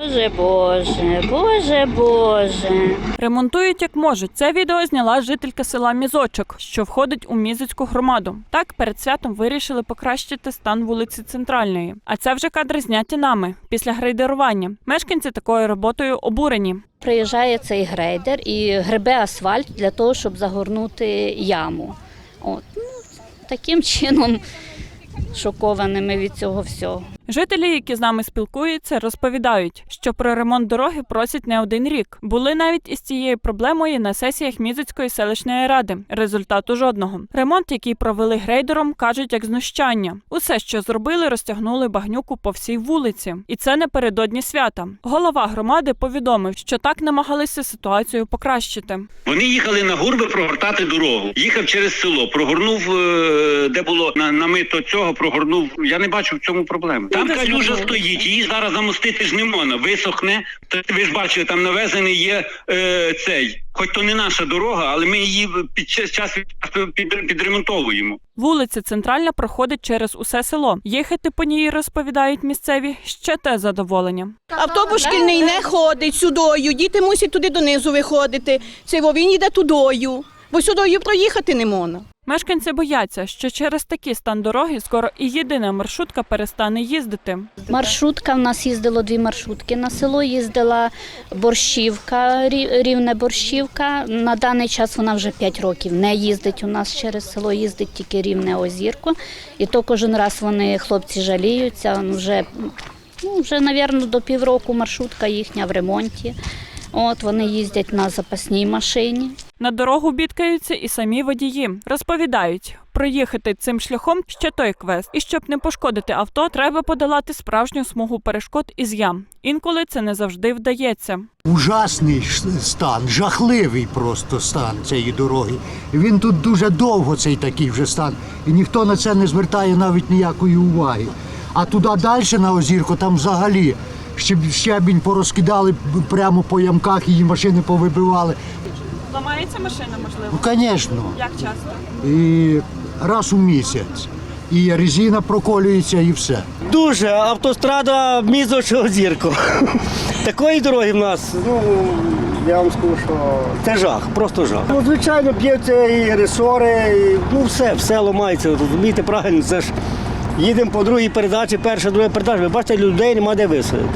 Боже, Боже, Боже, Боже. Ремонтують як можуть. Це відео зняла жителька села Мізочок, що входить у Мізицьку громаду. Так перед святом вирішили покращити стан вулиці Центральної. А це вже кадри зняті нами після грейдерування. Мешканці такою роботою обурені. Приїжджає цей грейдер і гребе асфальт для того, щоб загорнути яму. От. Ну, таким чином шокованими від цього всього. Жителі, які з нами спілкуються, розповідають, що про ремонт дороги просять не один рік. Були навіть із цією проблемою на сесіях Мізицької селищної ради. Результату жодного. Ремонт, який провели грейдером, кажуть як знущання. Усе, що зробили, розтягнули багнюку по всій вулиці, і це напередодні свята. Голова громади повідомив, що так намагалися ситуацію покращити. Вони їхали на гурби прогортати дорогу. Їхав через село, прогорнув, е, де було на, намито цього, прогорнув. Я не бачу в цьому проблеми. Там калюжа стоїть, її зараз замостити ж не можна, висохне. Та ви ж бачили, там навезений є е, цей. Хоч то не наша дорога, але ми її під час час під, підремонтовуємо. Вулиця Центральна проходить через усе село. Їхати по ній розповідають місцеві ще те задоволення. Автобус шкільний не ходить сюдою, діти мусять туди донизу виходити. Цей во він йде тудою, бо сюдою проїхати не можна. Мешканці бояться, що через такий стан дороги скоро і єдина маршрутка перестане їздити. Маршрутка в нас їздило дві маршрутки. На село їздила борщівка, рівне борщівка. На даний час вона вже 5 років не їздить. У нас через село їздить тільки рівне озірко. І то кожен раз вони хлопці жаліються. Вже ну, вже, напевно, до півроку маршрутка їхня в ремонті. От вони їздять на запасній машині. На дорогу бідкаються і самі водії. Розповідають, проїхати цим шляхом ще той квест. І щоб не пошкодити авто, треба подолати справжню смугу перешкод із ям. Інколи це не завжди вдається. Ужасний стан, жахливий просто стан цієї дороги. Він тут дуже довго цей такий вже стан, і ніхто на це не звертає навіть ніякої уваги. А туди далі на озірку, там взагалі щеб- щебінь порозкидали прямо по ямках, її машини повибивали. Ламається машина, можливо. Ну, звісно, Як часто? і раз у місяць. І резина проколюється, і все. Дуже автострада мізочого зірку. Такої дороги в нас, ну я вам скажу, що це жах, просто жах. Ну, звичайно, б'ються і ресори, і, ну все, все ламається. Розумієте, правильно, це ж їдемо по другій передачі, перша, друга передача. Ви бачите, людей нема де висадити.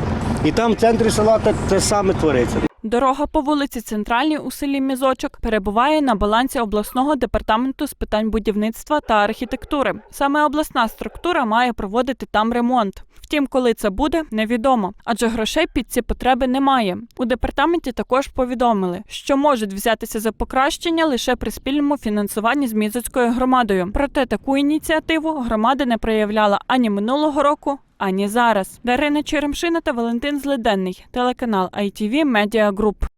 І там в центрі села те, те саме твориться. Дорога по вулиці Центральній у селі Мізочок перебуває на балансі обласного департаменту з питань будівництва та архітектури. Саме обласна структура має проводити там ремонт. Втім, коли це буде, невідомо, адже грошей під ці потреби немає. У департаменті також повідомили, що можуть взятися за покращення лише при спільному фінансуванні з Мізоцькою громадою. Проте таку ініціативу громада не проявляла ані минулого року, ані зараз. Дарина Черемшина та Валентин Злиденний, телеканал ITV Media Group.